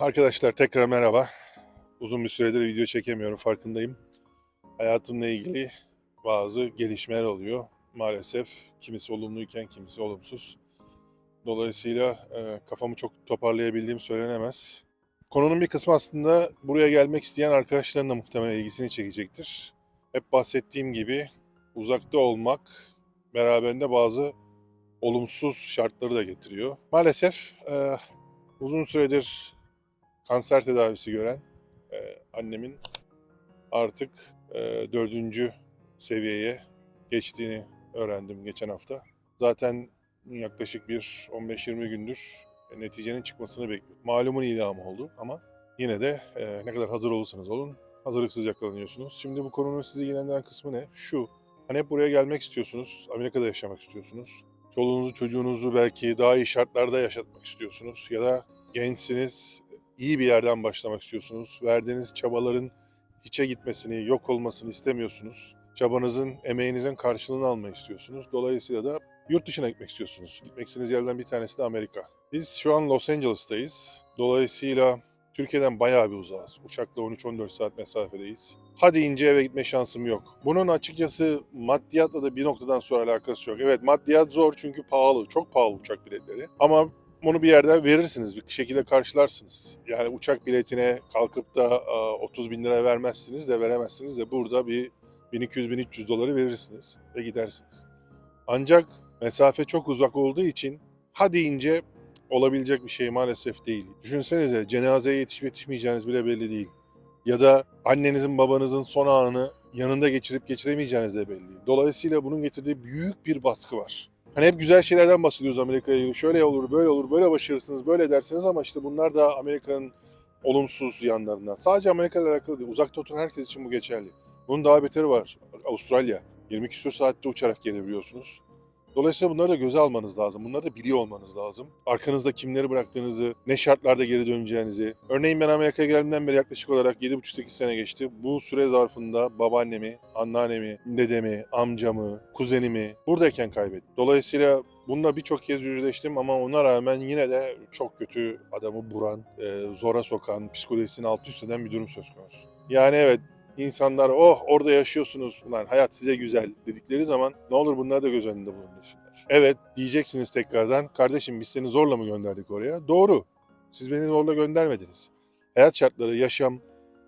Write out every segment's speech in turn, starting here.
Arkadaşlar tekrar merhaba. Uzun bir süredir video çekemiyorum farkındayım. Hayatımla ilgili bazı gelişmeler oluyor. Maalesef kimisi olumluyken kimisi olumsuz. Dolayısıyla e, kafamı çok toparlayabildiğim söylenemez. Konunun bir kısmı aslında buraya gelmek isteyen arkadaşların da muhtemelen ilgisini çekecektir. Hep bahsettiğim gibi uzakta olmak beraberinde bazı olumsuz şartları da getiriyor. Maalesef e, uzun süredir kanser tedavisi gören e, annemin artık e, dördüncü seviyeye geçtiğini öğrendim geçen hafta. Zaten yaklaşık bir 15-20 gündür neticenin çıkmasını bekliyorum. Malumun ilamı oldu ama yine de e, ne kadar hazır olursanız olun hazırlıksız yakalanıyorsunuz. Şimdi bu konunun sizi ilgilendiren kısmı ne? Şu, hani hep buraya gelmek istiyorsunuz, Amerika'da yaşamak istiyorsunuz. Çoluğunuzu çocuğunuzu belki daha iyi şartlarda yaşatmak istiyorsunuz ya da gençsiniz, iyi bir yerden başlamak istiyorsunuz. Verdiğiniz çabaların hiçe gitmesini, yok olmasını istemiyorsunuz. Çabanızın, emeğinizin karşılığını almayı istiyorsunuz. Dolayısıyla da yurt dışına gitmek istiyorsunuz. Gitmek istediğiniz yerden bir tanesi de Amerika. Biz şu an Los Angeles'tayız. Dolayısıyla Türkiye'den bayağı bir uzağız. Uçakla 13-14 saat mesafedeyiz. Hadi ince eve gitme şansım yok. Bunun açıkçası maddiyatla da bir noktadan sonra alakası yok. Evet maddiyat zor çünkü pahalı. Çok pahalı uçak biletleri. Ama bunu bir yerden verirsiniz, bir şekilde karşılarsınız. Yani uçak biletine kalkıp da a, 30 bin lira vermezsiniz de veremezsiniz de burada bir 1200-1300 doları verirsiniz ve gidersiniz. Ancak mesafe çok uzak olduğu için hadi ince olabilecek bir şey maalesef değil. Düşünsenize cenazeye yetişip yetişmeyeceğiniz bile belli değil. Ya da annenizin babanızın son anını yanında geçirip geçiremeyeceğiniz de belli. Dolayısıyla bunun getirdiği büyük bir baskı var. Hani hep güzel şeylerden bahsediyoruz Amerika'ya. Şöyle olur, böyle olur, böyle başarırsınız, böyle edersiniz ama işte bunlar da Amerika'nın olumsuz yanlarından. Sadece Amerika ile alakalı değil. Uzakta oturan herkes için bu geçerli. Bunun daha beteri var. Avustralya. 20 küsur saatte uçarak gelebiliyorsunuz. Dolayısıyla bunları da göze almanız lazım. Bunları da biliyor olmanız lazım. Arkanızda kimleri bıraktığınızı, ne şartlarda geri döneceğinizi. Örneğin ben Amerika'ya geldiğimden beri yaklaşık olarak 7,5-8 sene geçti. Bu süre zarfında babaannemi, anneannemi, dedemi, amcamı, kuzenimi buradayken kaybettim. Dolayısıyla bununla birçok kez yüzleştim ama ona rağmen yine de çok kötü adamı buran, e, zora sokan, psikolojisini alt üst eden bir durum söz konusu. Yani evet insanlar oh orada yaşıyorsunuz ulan hayat size güzel dedikleri zaman ne olur bunları da göz önünde bulundursunlar. Evet diyeceksiniz tekrardan kardeşim biz seni zorla mı gönderdik oraya? Doğru. Siz beni zorla göndermediniz. Hayat şartları, yaşam,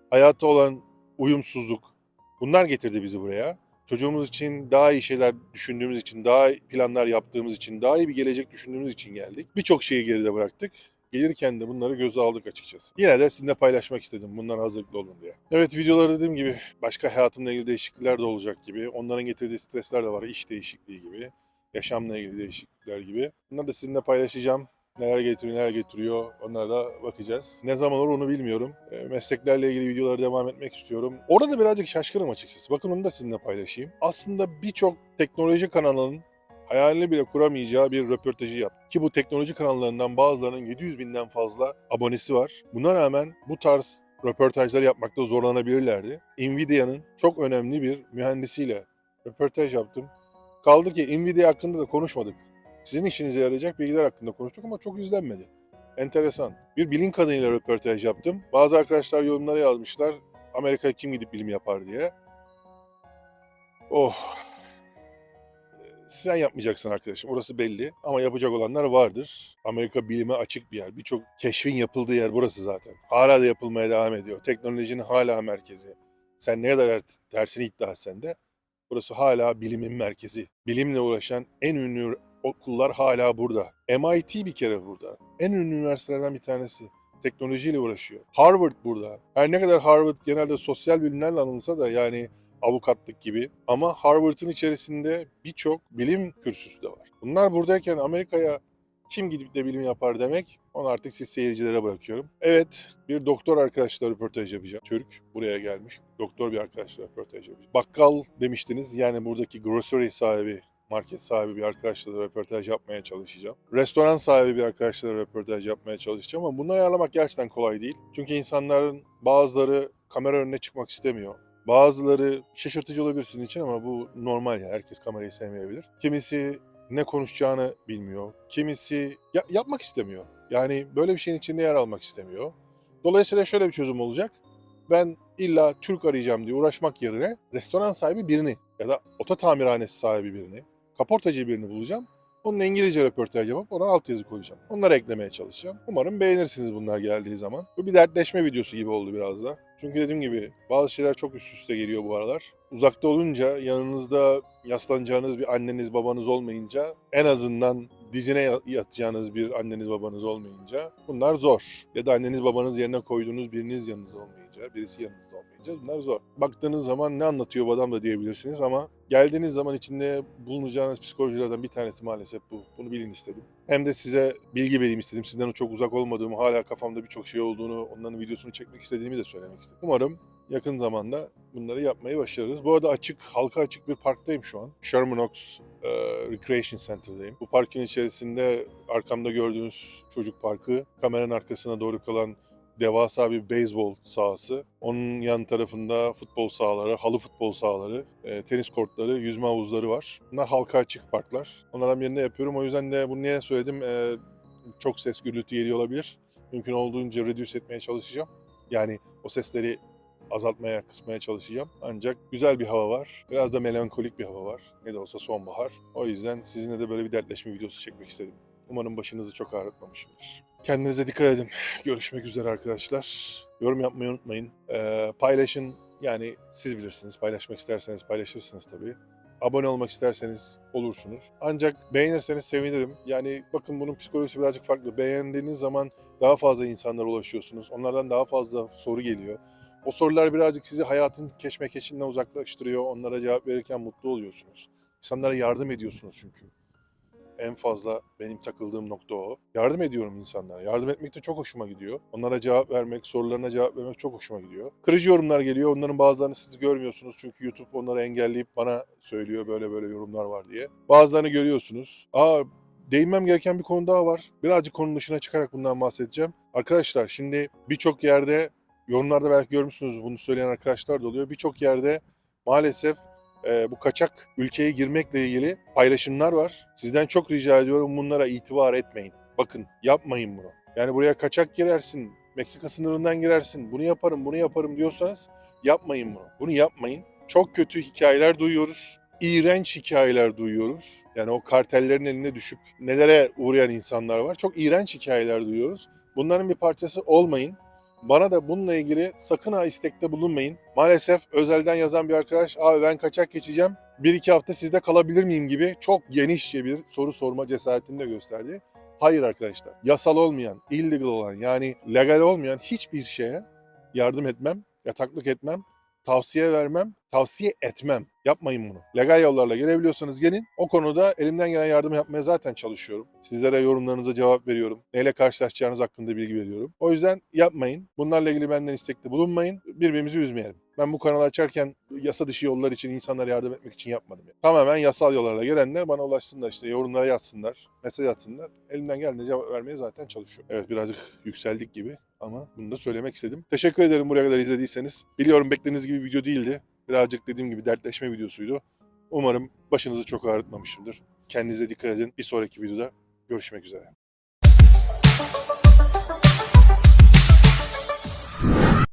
hayata olan uyumsuzluk bunlar getirdi bizi buraya. Çocuğumuz için daha iyi şeyler düşündüğümüz için, daha iyi planlar yaptığımız için, daha iyi bir gelecek düşündüğümüz için geldik. Birçok şeyi geride bıraktık. Gelirken de bunları göze aldık açıkçası. Yine de sizinle paylaşmak istedim bunlar hazırlıklı olun diye. Evet videolarda dediğim gibi başka hayatımla ilgili değişiklikler de olacak gibi. Onların getirdiği stresler de var. iş değişikliği gibi. Yaşamla ilgili değişiklikler gibi. Bunları da sizinle paylaşacağım. Neler getiriyor, neler getiriyor onlara da bakacağız. Ne zaman olur onu bilmiyorum. E, mesleklerle ilgili videolara devam etmek istiyorum. Orada birazcık şaşkınım açıkçası. Bakın onu da sizinle paylaşayım. Aslında birçok teknoloji kanalının hayalini bile kuramayacağı bir röportajı yaptı. Ki bu teknoloji kanallarından bazılarının 700 binden fazla abonesi var. Buna rağmen bu tarz röportajlar yapmakta zorlanabilirlerdi. Nvidia'nın çok önemli bir mühendisiyle röportaj yaptım. Kaldı ki Nvidia hakkında da konuşmadık. Sizin işinize yarayacak bilgiler hakkında konuştuk ama çok izlenmedi. Enteresan. Bir bilim kadınıyla röportaj yaptım. Bazı arkadaşlar yorumlara yazmışlar. Amerika'ya kim gidip bilim yapar diye. Oh sen yapmayacaksın arkadaşım. Orası belli. Ama yapacak olanlar vardır. Amerika bilime açık bir yer. Birçok keşfin yapıldığı yer burası zaten. Hala da yapılmaya devam ediyor. Teknolojinin hala merkezi. Sen ne kadar tersini iddia etsen de burası hala bilimin merkezi. Bilimle uğraşan en ünlü okullar hala burada. MIT bir kere burada. En ünlü üniversitelerden bir tanesi. Teknolojiyle uğraşıyor. Harvard burada. Her ne kadar Harvard genelde sosyal bilimlerle anılsa da yani avukatlık gibi. Ama Harvard'ın içerisinde birçok bilim kürsüsü de var. Bunlar buradayken Amerika'ya kim gidip de bilim yapar demek onu artık siz seyircilere bırakıyorum. Evet bir doktor arkadaşla röportaj yapacağım. Türk buraya gelmiş. Doktor bir arkadaşla röportaj yapacağım. Bakkal demiştiniz yani buradaki grocery sahibi market sahibi bir arkadaşla da röportaj yapmaya çalışacağım. Restoran sahibi bir arkadaşla da röportaj yapmaya çalışacağım ama bunları ayarlamak gerçekten kolay değil. Çünkü insanların bazıları kamera önüne çıkmak istemiyor. Bazıları şaşırtıcı olabilir sizin için ama bu normal yani. Herkes kamerayı sevmeyebilir. Kimisi ne konuşacağını bilmiyor. Kimisi ya- yapmak istemiyor. Yani böyle bir şeyin içinde yer almak istemiyor. Dolayısıyla şöyle bir çözüm olacak. Ben illa Türk arayacağım diye uğraşmak yerine restoran sahibi birini ya da oto tamirhanesi sahibi birini, kaportacı birini bulacağım. Onun İngilizce röportaj yapıp ona altyazı koyacağım. Onları eklemeye çalışacağım. Umarım beğenirsiniz bunlar geldiği zaman. Bu bir dertleşme videosu gibi oldu biraz da. Çünkü dediğim gibi bazı şeyler çok üst üste geliyor bu aralar. Uzakta olunca yanınızda yaslanacağınız bir anneniz babanız olmayınca en azından dizine ya- yatacağınız bir anneniz babanız olmayınca bunlar zor. Ya da anneniz babanız yerine koyduğunuz biriniz yanınızda olmayınca, birisi yanınızda olmayınca bunlar zor. Baktığınız zaman ne anlatıyor bu adam da diyebilirsiniz ama geldiğiniz zaman içinde bulunacağınız psikolojilerden bir tanesi maalesef bu. Bunu bilin istedim. Hem de size bilgi vereyim istedim. Sizden çok uzak olmadığımı, hala kafamda birçok şey olduğunu, onların videosunu çekmek istediğimi de söylemek istedim. Umarım yakın zamanda bunları yapmayı başarırız. Bu arada açık, halka açık bir parktayım şu an. Sherman Oaks e, Recreation Center'dayım. Bu parkın içerisinde arkamda gördüğünüz çocuk parkı, kameranın arkasına doğru kalan devasa bir beyzbol sahası. Onun yan tarafında futbol sahaları, halı futbol sahaları, e, tenis kortları, yüzme havuzları var. Bunlar halka açık parklar. Onlardan birinde yapıyorum. O yüzden de bunu niye söyledim? E, çok ses gürültü geliyor olabilir. Mümkün olduğunca reduce etmeye çalışacağım. Yani o sesleri azaltmaya, kısmaya çalışacağım. Ancak güzel bir hava var. Biraz da melankolik bir hava var. Ne de olsa sonbahar. O yüzden sizinle de böyle bir dertleşme videosu çekmek istedim. Umarım başınızı çok ağrıtmamışımdır. Kendinize dikkat edin. Görüşmek üzere arkadaşlar. Yorum yapmayı unutmayın. Ee, paylaşın. Yani siz bilirsiniz. Paylaşmak isterseniz paylaşırsınız tabii. Abone olmak isterseniz olursunuz. Ancak beğenirseniz sevinirim. Yani bakın bunun psikolojisi birazcık farklı. Beğendiğiniz zaman daha fazla insanlara ulaşıyorsunuz. Onlardan daha fazla soru geliyor. O sorular birazcık sizi hayatın keşmekeşinden uzaklaştırıyor. Onlara cevap verirken mutlu oluyorsunuz. İnsanlara yardım ediyorsunuz çünkü. En fazla benim takıldığım nokta o. Yardım ediyorum insanlara. Yardım etmek de çok hoşuma gidiyor. Onlara cevap vermek, sorularına cevap vermek çok hoşuma gidiyor. Kırıcı yorumlar geliyor. Onların bazılarını siz görmüyorsunuz. Çünkü YouTube onları engelleyip bana söylüyor böyle böyle yorumlar var diye. Bazılarını görüyorsunuz. Aa değinmem gereken bir konu daha var. Birazcık konunun dışına çıkarak bundan bahsedeceğim. Arkadaşlar şimdi birçok yerde yorumlarda belki görmüşsünüz bunu söyleyen arkadaşlar da oluyor. Birçok yerde maalesef e, bu kaçak ülkeye girmekle ilgili paylaşımlar var. Sizden çok rica ediyorum bunlara itibar etmeyin. Bakın yapmayın bunu. Yani buraya kaçak girersin, Meksika sınırından girersin, bunu yaparım, bunu yaparım diyorsanız yapmayın bunu. Bunu yapmayın. Çok kötü hikayeler duyuyoruz. İğrenç hikayeler duyuyoruz. Yani o kartellerin eline düşüp nelere uğrayan insanlar var. Çok iğrenç hikayeler duyuyoruz. Bunların bir parçası olmayın. Bana da bununla ilgili sakın ha istekte bulunmayın. Maalesef özelden yazan bir arkadaş, abi ben kaçak geçeceğim, bir iki hafta sizde kalabilir miyim gibi çok genişçe bir soru sorma cesaretini de gösterdi. Hayır arkadaşlar, yasal olmayan, illegal olan yani legal olmayan hiçbir şeye yardım etmem, yataklık etmem, tavsiye vermem, tavsiye etmem. Yapmayın bunu. Legal yollarla gelebiliyorsanız gelin. O konuda elimden gelen yardım yapmaya zaten çalışıyorum. Sizlere yorumlarınıza cevap veriyorum. Neyle karşılaşacağınız hakkında bilgi veriyorum. O yüzden yapmayın. Bunlarla ilgili benden istekte bulunmayın. Birbirimizi üzmeyelim. Ben bu kanalı açarken yasa dışı yollar için insanlara yardım etmek için yapmadım. Yani. Tamamen yasal yollarla gelenler bana ulaşsınlar işte yorumlara yazsınlar, mesaj atsınlar. Elimden geldiğince cevap vermeye zaten çalışıyorum. Evet birazcık yükseldik gibi ama bunu da söylemek istedim. Teşekkür ederim buraya kadar izlediyseniz. Biliyorum beklediğiniz gibi video değildi. Birazcık dediğim gibi dertleşme videosuydu. Umarım başınızı çok ağrıtmamışımdır. Kendinize dikkat edin. Bir sonraki videoda görüşmek üzere.